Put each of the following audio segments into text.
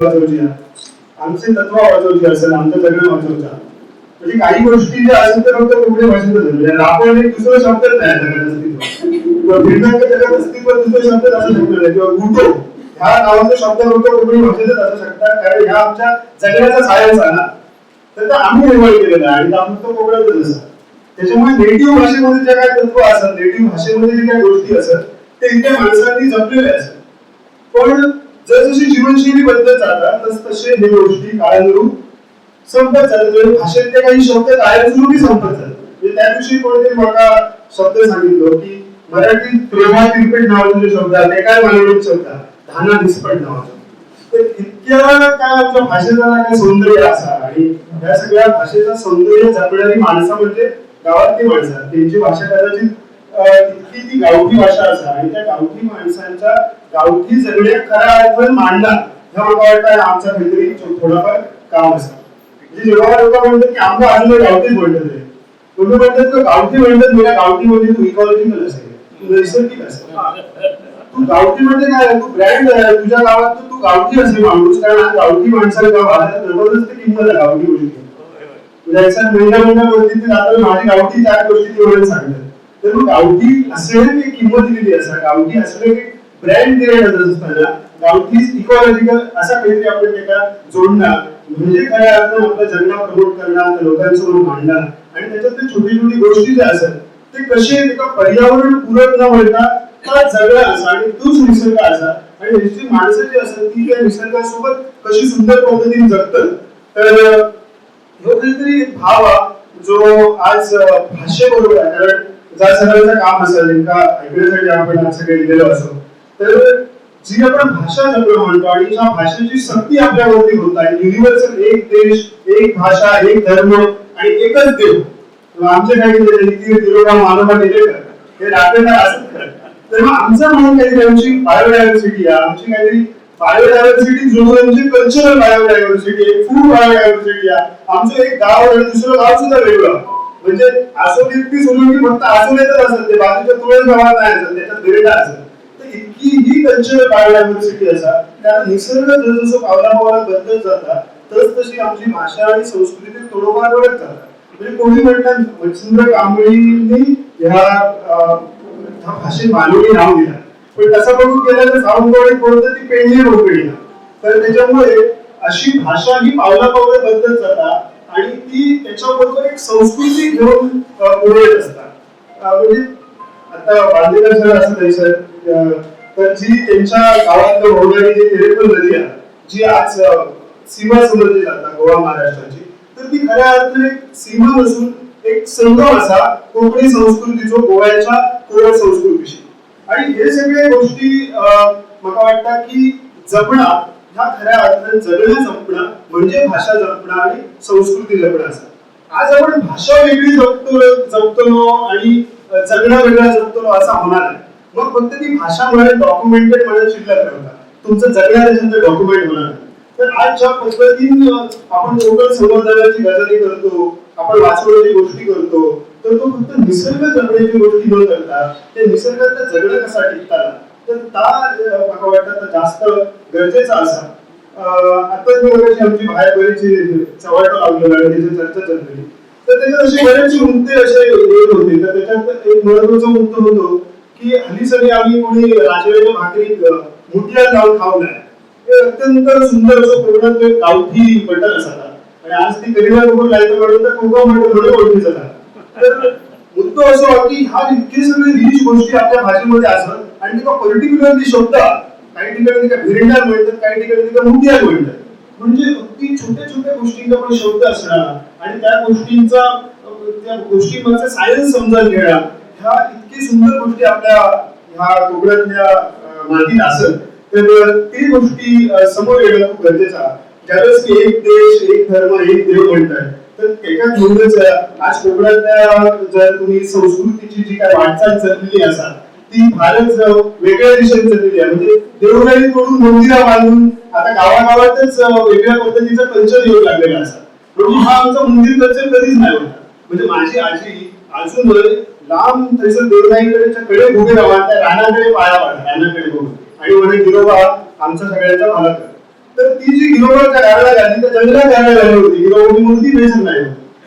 वाचवची आमचे तत्व वाचवची असेल आमचं जगणं वाचवचा म्हणजे काही गोष्टी ज्या असेल तर फक्त कोकणी भाषेतच म्हणजे आपण एक दुसरा शब्द नाही जगात अस्तित्व. किंवा भिन्नके जगात अस्तित्व दुसरे शब्द असू शकतो नाही. किंवा गुटो. ह्या नावाचा शब्द फक्त कोकणी भाषेतच असू शकतात. कारण ह्या आमच्या जगण्याचा सायन्स आहे ना. तर आम्ही निर्माण केलेला आहे. आणि ते आम्ही कोकणातच असतात त्याच्यामुळे नेटिव्ह भाषेमध्ये जे काही तत्व असतात नेटिव्ह भाषेमध्ये जे काही गोष्टी असतात ते इथे माणसांनी जपलेले असतात पण जसजशी जीवनशैली बदलत जातात तस तसे हे गोष्टी काळानुरूप संपत जातात. म्हणजे भाषेतले काही शब्द काळानुरूपी संपत जातात. म्हणजे त्या दिवशी कोणीतरी मला शब्द सांगितलं की मराठीत प्रेमा तिरपेट नावाचे जे शब्द आहे ते काय मराठीत शब्द धाना दिसपट नावाचा. तर इतक्या काय आमच्या भाषेचा काय सौंदर्य असा आणि या सगळ्या भाषेचा सौंदर्य जपणारी माणसं म्हणजे गावातली माणसं. त्यांची भाषा कदाचित इतकी ती गावठी भाषा असा आणि त्या गावठी माणसांच्या गावठी जगण्या खऱ्या अर्थाने मांडणार हे मला वाटतं आमचा काहीतरी थो- थोडंफार काम असतं. म्हणजे जेव्हा लोक म्हणतात की आमचं अजून गावठीच म्हणतात रे. तुम्ही म्हणतात तो गावठी म्हणतात मला गावठी म्हणजे तू इकॉलॉजिकल असेल तू नैसर्गिक असेल. तू गावठी म्हणजे काय तू ब्रँड तुझ्या गावात तू- तू गावठी असेल माणूस. कारण आज गावठी माणसाला गावात जबरदस्त किंमत आहे गावठी गोष्टी म्हणजे जायचं महिना महिन्यावरती ते जाताना माझी गावठी चार गोष्टी तेवढ्या सांगतात तर मग गावठी असणे किंमत दिलेली असा गावठी असणे एक ब्रँड क्रिएट होत असताना गावठी इकॉलॉजिकल असा काहीतरी आपण त्याला जोडणार म्हणजे काय आपण आपला जगणं प्रमोट करणार लोकांसमोर मांडणार आणि त्याच्यातले छोटी छोटी गोष्टी ज्या असतात ते कसे एका पर्यावरण पूरक न वळता का जगणं असा आणि तोच निसर्ग असा आणि ह्याची माणसं जी असतात ती त्या निसर्गासोबत कशी सुंदर पद्धतीने जगतात तर ह्यो काहीतरी एक भाव जो आज भाषेबरोबर आहे. कारण ज्या सगळ्यांचं काम असेल का ऐकण्यासाठी आपण आज सगळे गेलेलो असो तर जी आपण भाषा जपणं म्हणतो आणि ज्या भाषेची शक्ती आपल्यावरती होत आहे. युनिव्हर्सल एक देश एक भाषा एक धर्म आणि एकच देव. आमचे काही नीती तिरोडा मानवा दिले हे राखणार असत का तर मग आमचं म्हणून काहीतरी आमची बायोडायव्हर्सिटी आहे. आमची काहीतरी बायोडायव्हर्सिटी जोडून आमची कल्चरल बायोडायव्हर्सिटी आहे. फूड बायोडायव्हर्सिटी आहे. आमचं एक गाव आणि दुसरं गाव सुद्धा वेगळं म्हणजे असं इतकी सोडून की फक्त असं आसोलीतच असेल ते बाजूच्या तुळस गावात नाही असेल त्याच्यात बिरडा असेल इतकी ही कल्चरल बायोडायव्हर्सिटी असा कारण निसर्ग जसजसं पावला बदलत जाता तस तशी आमची भाषा आणि संस्कृती थोडंफार वळत जातात म्हणजे कोणी म्हणतात मच्छिंद्र कांबळींनी ह्या भाषेत मालवणी नाव दिला. पण तसा बघून गेलं तर सावंतवाडी कोणतं ती पेंढी रोकडी तर त्याच्यामुळे अशी भाषा ही पावला पावलं बदलत जातात आणि ती त्याच्याबरोबर एक संस्कृती घेऊन अं, पुढे येत असतात म्हणजे आता बांदेकर सर असं नाही सर तर जी त्यांच्या गावात होणारी जी तेरेपल नदी आहे जी आज सीमा समजली जाता गोवा महाराष्ट्राची तर ती खऱ्या अर्थाने सीमा नसून एक संगम असा कोकणी संस्कृतीचो गोव्याच्या कोळ संस्कृतीशी. आणि हे सगळे गोष्टी अं, मला वाटतं की जपणा ह्या खऱ्या अर्थाने जगणं जपणं म्हणजे भाषा जपणं आणि संस्कृती जपणं असं. आज आपण भाषा वेगळी जपतो जपतो आणि जगणं वेगळा जपतो असं होणार नाही. मग फक्त ती भाषा म्हणत डॉक्युमेंटेड म्हणत शिल्लक ठेवता तुमचं जगणं डॉक्युमेंट होणार तर आजच्या पद्धतीनं आपण लोकल संवर्धनाची गजाली करतो आपण वाचवण्याची गोष्टी करतो तर तो फक्त निसर्ग जगण्याची गोष्टी न करता ते निसर्गात जगणं कसा टिकता? तर ता मला वाटतं जास्त गरजेचा असा. आता मी बघायची आमची बाहेर बरीचशी चव्हाट लावलेलं आणि त्याची चर्चा चाललेली तर त्याच्यात असे बरेचसे मुद्दे असे होते. तर त्याच्यात एक महत्त्वाचा मुद्दा होतो की हल्ली सगळी आम्ही कोणी राजवेच्या भाकरी मोठ्या मुठ्या लावून खाऊ नये हे अत्यंत सुंदर असं कोकणात एक गावठी बटन असतात आणि आज ती गरीबा बरोबर लायचं म्हणून तर कोकण म्हणून म्हणून ओळखली जातात तर मुद्दा असं की ह्या इतके सगळे रिच गोष्टी आपल्या भाषेमध्ये असतात आणि तिका पर्टिक्युलरली शब्द काही ठिकाणी तिका भिरंडा मिळतात काही ठिकाणी तिका मुठ्या मिळतात म्हणजे अगदी छोट्या छोट्या गोष्टींचा पण शब्द असणार आणि त्या गोष्टींचा त्या गोष्टींचा सायन्स समजून घेणार. ह्या इतकी सुंदर गोष्टी आपल्या ह्या कोकणातल्या मातीत असत तर ती गोष्टी समोर येणं खूप गरजेचं आहे. ज्यावेळेस की एक देश एक धर्म एक देव म्हणताय तर एका घेऊनच आज कोकणातल्या जर तुम्ही संस्कृतीची जी काय वाटचाल चाललेली असा ती फारच वेगळ्या दिशेने चाललेली आहे. म्हणजे देवराई तोडून मंदिरा बांधून आता गावागावातच वेगळ्या पद्धतीचा कल्चर येऊ लागलेला असा म्हणून हा आमचा मंदिर कल्चर कधीच नाही होता म्हणजे माझी आजी अजून लांब थैसर देवराईकडच्या कडे भोगे राहा त्या राणाकडे पाया पाडा राणाकडे बघून. आणि म्हणे गिरोबा आमच्या सगळ्यांचा भाला कर तर ती जी गिरोबाच्या गाड्या घातली त्या जंगलात गाड्या घालली होती. गिरोबाची मूर्ती बेसन नाही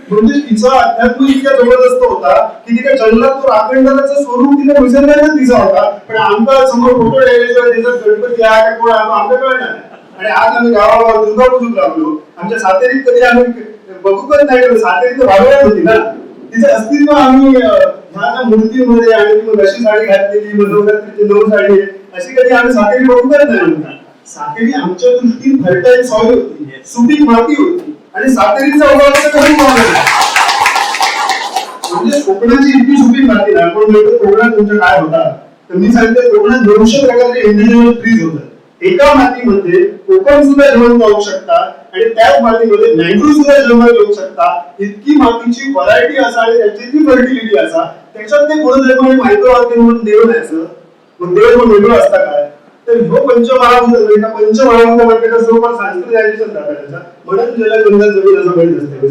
म्हणजे तिचा अध्यात्म इतक्या जबरदस्त होता की तिच्या जंगलात तो राखणदाराचं स्वरूप तिला विसरण्याचा तिचा होता. पण आमचा समोर फोटो ठेवल्याशिवाय त्याचा गणपती आहे का कोण आहे आमच्या कळणार आणि आज आम्ही गावागावात दुर्गा पूजून लागलो. आमच्या सातेरीत कधी आम्ही बघू पण नाही केलं सातेरी तर भागवत होती ना. तिचं अस्तित्व आम्ही अं, मूर्तीमध्ये आणि मग अशी साडी घातलेली मग नऊ साडी आहे, अशी कधी आम्ही सातेरी बघू करत नाही सातेरी आमच्या दृष्टीने फर्टाईल सॉइल होती सुपीक माती होती आणि सातेरीचा उभार कधी म्हणजे कोकणाची इतकी सुपीक माती ना आपण म्हणतो कोकणात तुमच्या काय होता? तर मी सांगते कोकणात दोनशे प्रकारचे इंडिव्हिज्युअल ट्रीज होतात एका मातीमध्ये कोकण सुद्धा जेवण पाहू शकतात आणि त्याच मातीमध्ये मँग्रो सुद्धा जेवण येऊ शकता. इतकी मातीची व्हरायटी असा आणि त्याची ती फर्टिलिटी असा त्याच्यात ते गुणधर्म आणि मायक्रो म्हणून देव नाही असं. मग देव म्हणून वेगळं असता काय? तर ह्यो पंचमहाभूत म्हणजे का पंचमहाभूत स्वरूपात संस्कृत ऍडिशन जातात म्हणून ज्याला गंगा जमीन असं म्हणत असते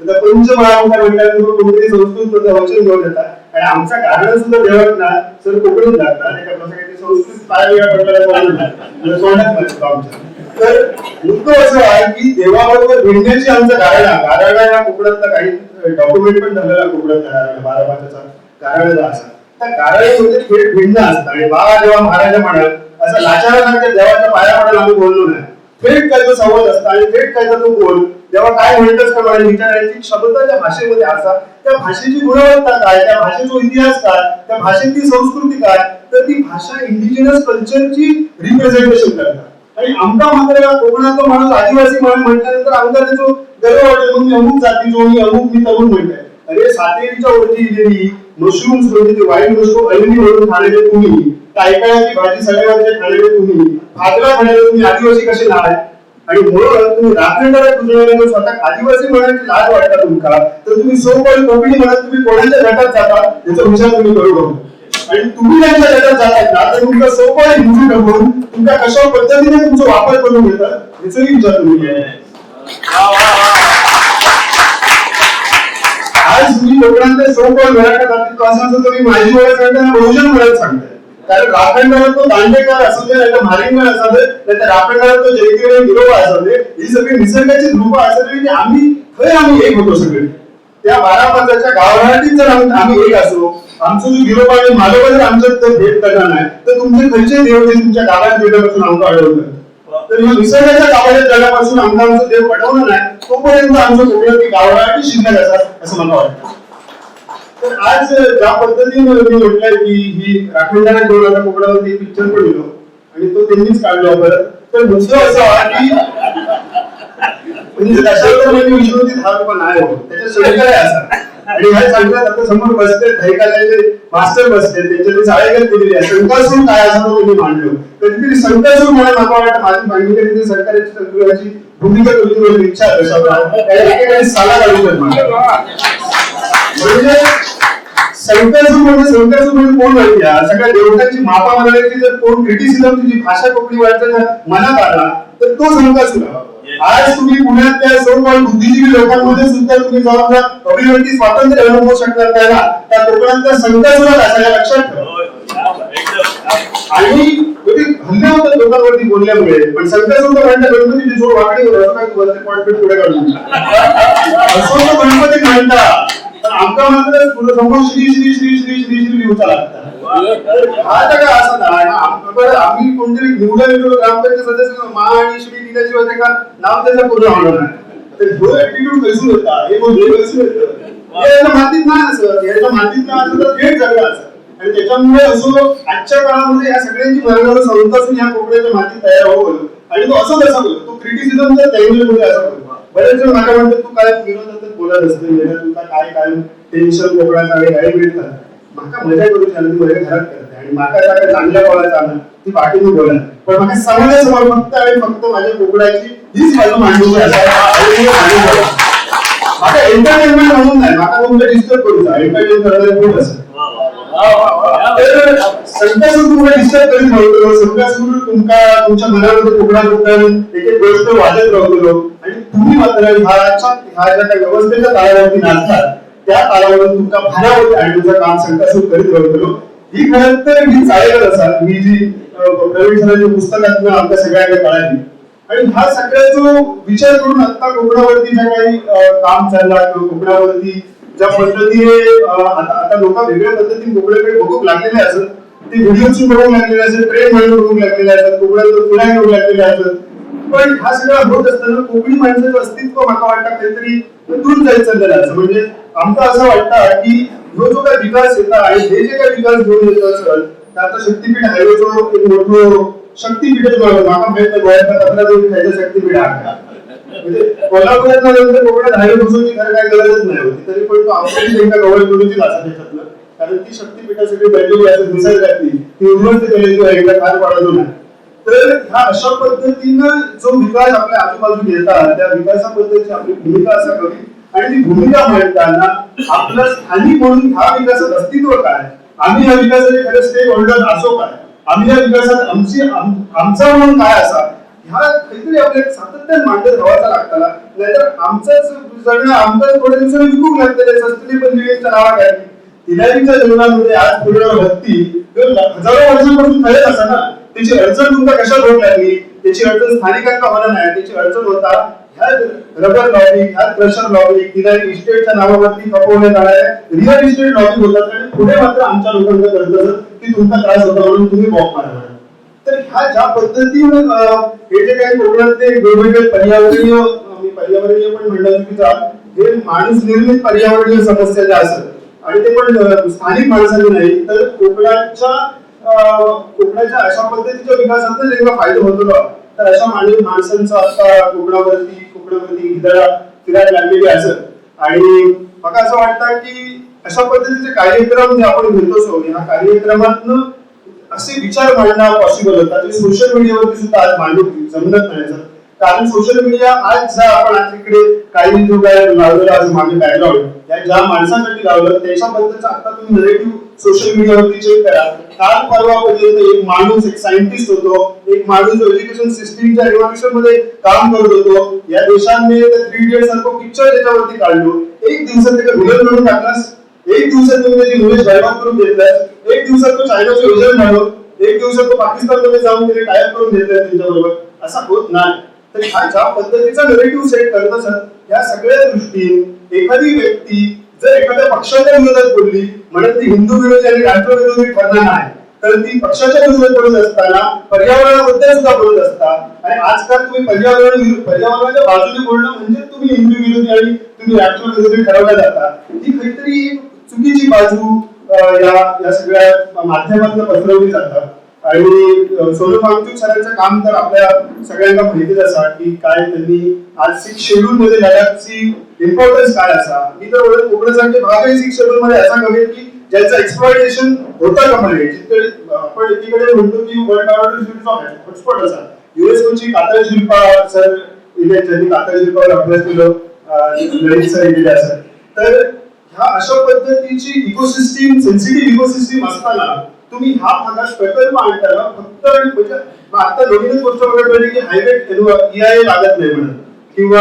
म्हणजे पंचमहाभूत म्हटल्यानंतर कोणतरी संस्कृत वचन घेऊन येतात आणि आमचा कारण सुद्धा ना सर कोकणीत लागतात एका प्रकारे संस्कृत पाय वेळा तर मुद्दा असं आहे की देवाबरोबर भिडण्याची आमचं कारण आहे. कारण या कोकणातला काही डॉक्युमेंट पण झालेला कोकणात बारा पाच्याचा कारळला असा त्या गाराळीमध्ये थेट भिन्न असतं आणि बाबा जेव्हा महाराजा म्हणाल असं लाचारासारख्या देवाच्या पाया पडायला आम्ही बोललो नाही. थेट काय तो संवाद असता आणि थेट काय तो बोल. जेव्हा काय म्हणतच का मला विचारायची शब्दाच्या भाषेमध्ये असा त्या भाषेची गुणवत्ता काय? त्या भाषेचा इतिहास काय? त्या भाषेतली संस्कृती काय? तर ती भाषा इंडिजिनस कल्चरची रिप्रेझेंटेशन करतात. आणि आमचा मात्र कोकणातला माणूस आदिवासी माणूस म्हटल्यानंतर आमचा त्याचा गर्व वाटेल. मी अमुक जातीचो मी अमुक मी तरुण म्हणताय. अरे सातेरीच्या वरती दिलेली मशरूम्स म्हणजे ते वाईट मशरूम अलिनी म्हणून खाणारे तुम्ही टायकाळाची भाजी सगळ्यावरचे खाणारे तुम्ही भाजला खाणारे तुम्ही आदिवासी कसे नाय आणि म्हणून तुम्ही राखणदारा पुजणाऱ्यांना स्वतः आदिवासी म्हणायची लाज वाटता तुमका. तर तुम्ही सोबत कोकणी म्हणत तुम्ही कोणाच्या गटात जाता? याचा विचार तुम्ही करू बघू आणि तुम्ही त्यांच्या गटात जाताय ना तर तुमचा सोपा हिंदू ठरवून तुमच्या कशा पद्धतीने तुमचा वापर करून घेतात? याचाही विचार तुम्ही केला आज मी कोकणातले सोपं मराठा जातीत असं असं तर मी माझी ओळख सांगताना बहुजन मिळत सांगताय. कारण राखणदारात तो दांडेकर असू दे नाही तर मारिंगण असू दे नाही तर राखणदारात तो जयकिरण गिरोबा असू दे ही सगळी निसर्गाची रूप असू दे की आम्ही खरे आम्ही एक होतो सगळे. त्या बारा पाचाच्या गावराटीत जर आम्ही एक असो आमचं जो गिरोबा आणि मालोबा जर आमच्यात भेट करणार नाही तर तुमचे खर्चे देव ते तुमच्या गावात भेटापासून आमचं आढळतात तर या निसर्गाच्या गावाच्या जगापासून आमचा आमचं देव पटवलं नाही तोपर्यंत आमचं कोकणात ती गावराटी शिल्लक असतात असं मला वाटतं. तर आज ज्या पद्धतीने मी म्हटलंय की ही राखणदारा घेऊन आता कोकणावरती पिक्चर पण लिहिलो आणि तो त्यांनीच काढला परत तर दुसरं असं की म्हणजे. त्याच्या असा आणि ह्या सांगतात आता समोर मास्टर चाळेगत दिलेली आहे शंकासूर काय असं तो त्यांनी मांडलो? कधीतरी शंकासूर मला मला वाटतं. माझी मागणी कधीतरी सरकारची संग्रहाची भूमिका तुम्ही इच्छा आहे. तशा एकेकाळी साला घालू म्हणजे म्हणजे म्हणजे कोण माहिती आहे? सगळ्या देवतांची मापा म्हणायची जर कोण क्रिटिसिझम जी भाषा कोकणी वाटतं मनात आला तर तो संकल्प आज तुम्ही पुण्यातल्या सर्व बुद्धिजीवी लोकांमध्ये सुद्धा तुम्ही जबाबदार अभिव्यक्ती स्वातंत्र्य अनुभवू शकणार नाही ना त्या कोकणातल्या संकल्प असायला लक्षात ठेवा. आणि हल्ले होतात लोकांवरती बोलल्यामुळे पण संकल्प सुद्धा म्हणता गणपतीची वाकडी होत काय पुढे काढून असं गणपती म्हणता पण आमका मात्र पुढे समोर श्री श्री श्री श्री श्री श्री लिहूचा लागता. हा तर काय असं नाही. आम्ही कोणतरी निवडून गेलो ग्रामपंचायत सदस्य मा आणि श्री दिल्याशिवाय ते का नाव त्याचा पूर्ण होणार नाही. तर जो ऍटिट्यूड होता. हे म्हणजे याच्या मातीत नाही असं. याच्या मातीत नाही असं तर थेट असं. आणि त्याच्यामुळे असो आजच्या काळामध्ये या सगळ्यांची मरणावर या कोकणाच्या मातीत तयार होईल आणि तो असं कसा बोल तो क्रिटिसिझम तर बरेच जण मला म्हणतात तू काय विरोध बोलत असते येणं तुला काय काय टेन्शन मोकळा आणि काय मिळतात माका मजा करू त्याला ती माझ्या घरात करते. आणि माका ज्या चांगल्या बोलायचं आलं ती पाठीने बोला पण म्हाका सगळ्या समोर फक्त आणि फक्त माझ्या कोकणाची हीच बाजू मांडूची असायला माका एंटरटेनमेंट म्हणून नाही माका तुमचं डिस्टर्ब करूचा एंटरटेन करणारे खूप असं डिस्टर्ब करीत नव्हतो तुमका तुमच्या मनामध्ये एक एक गोष्ट वाजत राहतो आणि तुम्ही मात्र ह्याच्या ह्या ज्या व्यवस्थेच्या नाचतात त्या तुमका भारावरती आणि तुमचं काम संकासूर करीत राहतो ही खरं तर मी चालेल असाल ही जी प्रवीण सरांच्या पुस्तकातनं आमच्या सगळ्यांना कळाली आणि ह्या सगळ्या विचार करून आता कोकणावरती ज्या काही काम चाललं किंवा कोकणावरती ज्या पद्धतीने आता लोक वेगळ्या पद्धतीने कोकणाकडे बघू लागलेले असत ते व्हिडिओची बघू लागलेले असत ट्रेन म्हणून बघू लागलेले असतात कोकणात फिरायला बघू लागलेले असत पण हा सगळा होत असताना कोकणी माणसाचं अस्तित्व मला वाटतं काहीतरी दूर जायचं चाललेलं असं म्हणजे आमचं असं वाटतं की जो जो काय विकास येतात आणि हे जे काय विकास घेऊन येत असेल तर आता शक्तीपीठ हायवे जो एक मोठं शक्तीपीठ जो आहे, माका माहीत गोव्यात आपला जो खायचा शक्तीपीठ आहे. म्हणजे कोल्हापुरात नंतर कोकणात हायवे बसवण्याची खरं काय गरजच नाही तरी पण तो आपण एका गवळ करूची भाषा त्याच्यातलं कारण ती शक्तीपीठासाठी बनलेली असं निसर्गातली ती उन्मस्त केलेली आहे एकदा फार पडतो नाही. तर ह्या अशा पद्धतीनं जो विकास आपल्या आजूबाजूला येतात त्या विकासाबद्दलची आपली भूमिका असावी. आणि ती भूमिका मांडताना आपलं स्थानिक म्हणून ह्या विकासात अस्तित्व काय? आम्ही या विकासाचे खरं स्टेक होल्डर असो काय? आम्ही या विकासात आमची आमचा म्हणून काय असा ह्या काहीतरी आपल्या सातत्याने मांडत राहायचा लागताला नाहीतर आमचंच जगणं आमचं थोड्या दिवसांनी विकूक लागते सस्तली पण दिवेच्या नावाखाली. तिलारीच्या जीवनामध्ये आज पूर्ण भक्ती. हजारो वर्षांपासून खरेच असा ना. त्याची अडचण तुमचा कशा होत लागली? त्याची अडचण स्थानिकांना होणार नाही. त्याची अडचण होता ह्या रबर लॉबी ह्या प्रेशर लॉबी तिलारी इस्टेटच्या नावावरती खपवण्यात जाणाऱ्या रिअल इस्टेट लॉबी होतात आणि पुढे मात्र आमच्या लोकांचं कर्ज की तुमचा त्रास होता म्हणून तुम्ही बॉक मारा तर ह्या ज्या पद्धतीनं हे जे काही कोकणातले वेगवेगळे पर्यावरणीय मी पर्यावरणीय पण म्हणलं चुकीचा हे माणूस निर्मित पर्यावरणीय समस्या ज्या असतात आणि ते पण स्थानिक माणसांनी नाही तर कोकणाच्या कोकणाच्या अशा पद्धतीच्या विकासाचा जेव्हा फायदा होतो ना, तर अशा माणूस माणसांचा आता कोकणावरती कोकणावरती हिदळा फिरायला लागलेली असत. आणि मला असं वाटतं की अशा पद्धतीचे कार्यक्रम जे आपण घेतो सो या कार्यक्रमातनं असे विचार मांडणं पॉसिबल होता. आणि सोशल मीडियावरती सुद्धा आज मांडू जमत नाही. सर कारण सोशल मीडिया आज ज्या आपण आज इकडे काही जो काय लावलेला आज मागे बॅकग्राऊंड त्या ज्या माणसांसाठी लावलं त्याच्याबद्दलचा आता तुम्ही नरेटिव्ह सोशल मीडियावरती चेक करा. काल परवापर्यंत एक माणूस एक सायंटिस्ट होतो एक माणूस एज्युकेशन सिस्टीमच्या रिव्हॉल्युशनमध्ये काम करत होतो या देशांनी थ्री इडियट सारखं पिक्चर त्याच्यावरती काढलो. एक दिवसात त्याला विलन म्हणून टाकलास एक दिवसात तुम्ही त्याची भूमी बरबाद करून घेतलाय एक दिवसात तो चायनाचं योजन झालो एक दिवसात तो पाकिस्तानमध्ये जाऊन तिथे टायप करून घेतलाय त्यांच्याबरोबर. असा होत नाही. तर हा ज्या पद्धतीचा नरेटिव्ह सेट करत असत या सगळ्या दृष्टीने एखादी व्यक्ती जर एखाद्या पक्षाच्या विरोधात बोलली म्हणत ती हिंदू विरोधी आणि राष्ट्रविरोधी ठरणार नाही तर ती पक्षाच्या विरोधात बोलत असताना पर्यावरणाबद्दल सुद्धा बोलत असता. आणि आजकाल तुम्ही पर्यावरण पर्यावरणाच्या बाजूने बोलणं म्हणजे तुम्ही हिंदू विरोधी आणि तुम्ही राष्ट्रविरोधी ठरवल्या जाता. ही काहीतरी एक चुकीची बाजू या या सगळ्या माध्यमातून पसरवली जातात. आणि अं, सरांचं काम तर आपल्या सगळ्यांना माहितीच असा की काय त्यांनी आज सिक्स शेड्यूल मध्ये लडाखची इम्पॉर्टन्स काय असा. मी तर बोलत कोकणासाठी भागही सिक्स शेड्यूल मध्ये असा कमी की ज्याचं एक्सप्लॉयटेशन होता का म्हणजे जिथे आपण एकीकडे म्हणतो की वर्ल्ड हॉटस्पॉट असा. युएसओची कातळ शिल्पा सर इथे ज्यांनी कातळ शिल्पावर अभ्यास केलं ललित सर गेले असं. तर ह्या अशा पद्धतीची इकोसिस्टीम सेन्सिटिव्ह इकोसिस्टीम असताना तुम्ही हा भागात प्रकल्प आणताना फक्त आणि म्हणजे आता नवीनच गोष्ट बघायला पाहिजे की हायवे ईआय लागत नाही म्हणत किंवा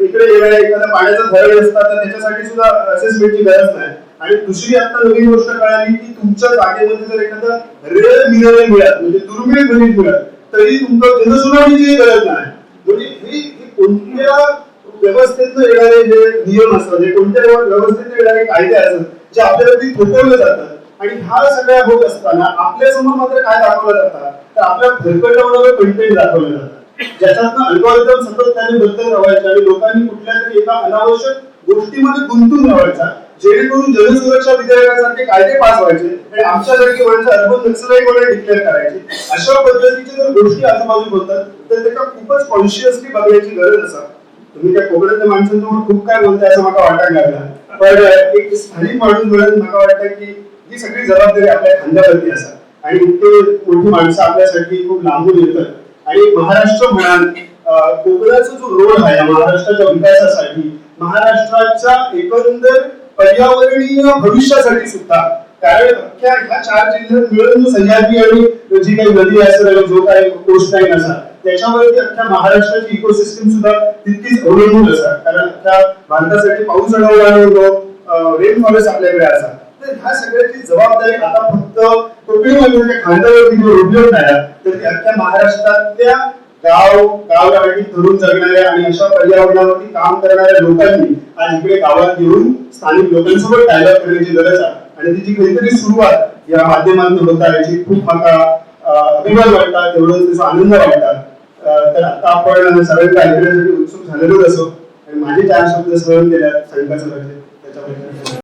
इकडे येणाऱ्या एखादा पाण्याचा धरण असतात तर त्याच्यासाठी सुद्धा असेसमेंटची गरज नाही. आणि दुसरी आता नवीन गोष्ट कळाली की तुमच्या जागेमध्ये जर एखादा रेअर मिनरल मिळत म्हणजे दुर्मिळ खनिज मिळत तरी तुमचं जनसुनावणीची गरज नाही. म्हणजे हे कोणत्या व्यवस्थेतनं येणारे जे नियम असतात जे कोणत्या व्यवस्थेतनं येणारे कायदे असतात जे आपल्यावरती थोपवले जातात आणि ह्या सगळ्या होत असताना आपल्यासमोर मात्र काय दाखवलं जातात तर आपल्या भरकटवणारे कंटेंट दाखवले जातात ज्याच्यातनं अल्गोरिदम सतत त्याने बदलत राहायचे आणि लोकांनी कुठल्या तरी एका अनावश्यक गोष्टीमध्ये गुंतून राहायचा जेणेकरून जनसुरक्षा विधेयकासारखे कायदे पास व्हायचे आणि आमच्यासारखी माणसं अर्बन नक्सलाईट वगैरे डिक्लेअर करायचे. अशा पद्धतीच्या जर गोष्टी आजूबाजू होतात तर त्याला खूपच कॉन्शियसली बघण्याची गरज असा तुम्ही त्या कोकणातल्या माणसांसमोर खूप काय बोलताय असं मला वाटायला लागलं. पण एक स्थानिक माणूस म्हणून मला वाटतं की ही सगळी जबाबदारी आपल्या खांद्यावरती असा. आणि इतके मोठी माणसं आपल्यासाठी खूप लांबून येतात. आणि महाराष्ट्र म्हणाल कोकणाचा जो रोल आहे महाराष्ट्राच्या विकासासाठी महाराष्ट्राच्या एकंदर पर्यावरणीय भविष्यासाठी सुद्धा कारण अख्ख्या ह्या चार जिल्ह्यात मिळून सह्याद्री आणि जी काही नदी असेल जो काही कोस्ट लाईन असा त्याच्यामध्ये अख्ख्या महाराष्ट्राची इकोसिस्टम सुद्धा तितकीच अवलंबून असतात. कारण अख्ख्या भारतासाठी पाऊस अडवला होतो रेन फॉरेस्ट आपल्याकडे असतात तर ह्या सगळ्याची जबाबदारी आता फक्त टोपीमध्ये म्हणजे खांद्यावरती उपयोग नाही तर ती अख्ख्या महाराष्ट्रातल्या गाव गावगावी धरून जगणाऱ्या आणि अशा पर्यावरणावरती काम करणाऱ्या लोकांनी आज इकडे गावात येऊन स्थानिक लोकांसोबत डायलॉग करण्याची गरज आहे. आणि तिची काहीतरी सुरुवात या माध्यमातून होत आहे जी खूप मला अभिमान वाटतात तेवढं त्याचा आनंद वाटतात. तर आता आपण सगळे कार्यक्रमासाठी उत्सुक झालेलोच असो आणि माझे चार शब्द सहन केल्या संघासभेचे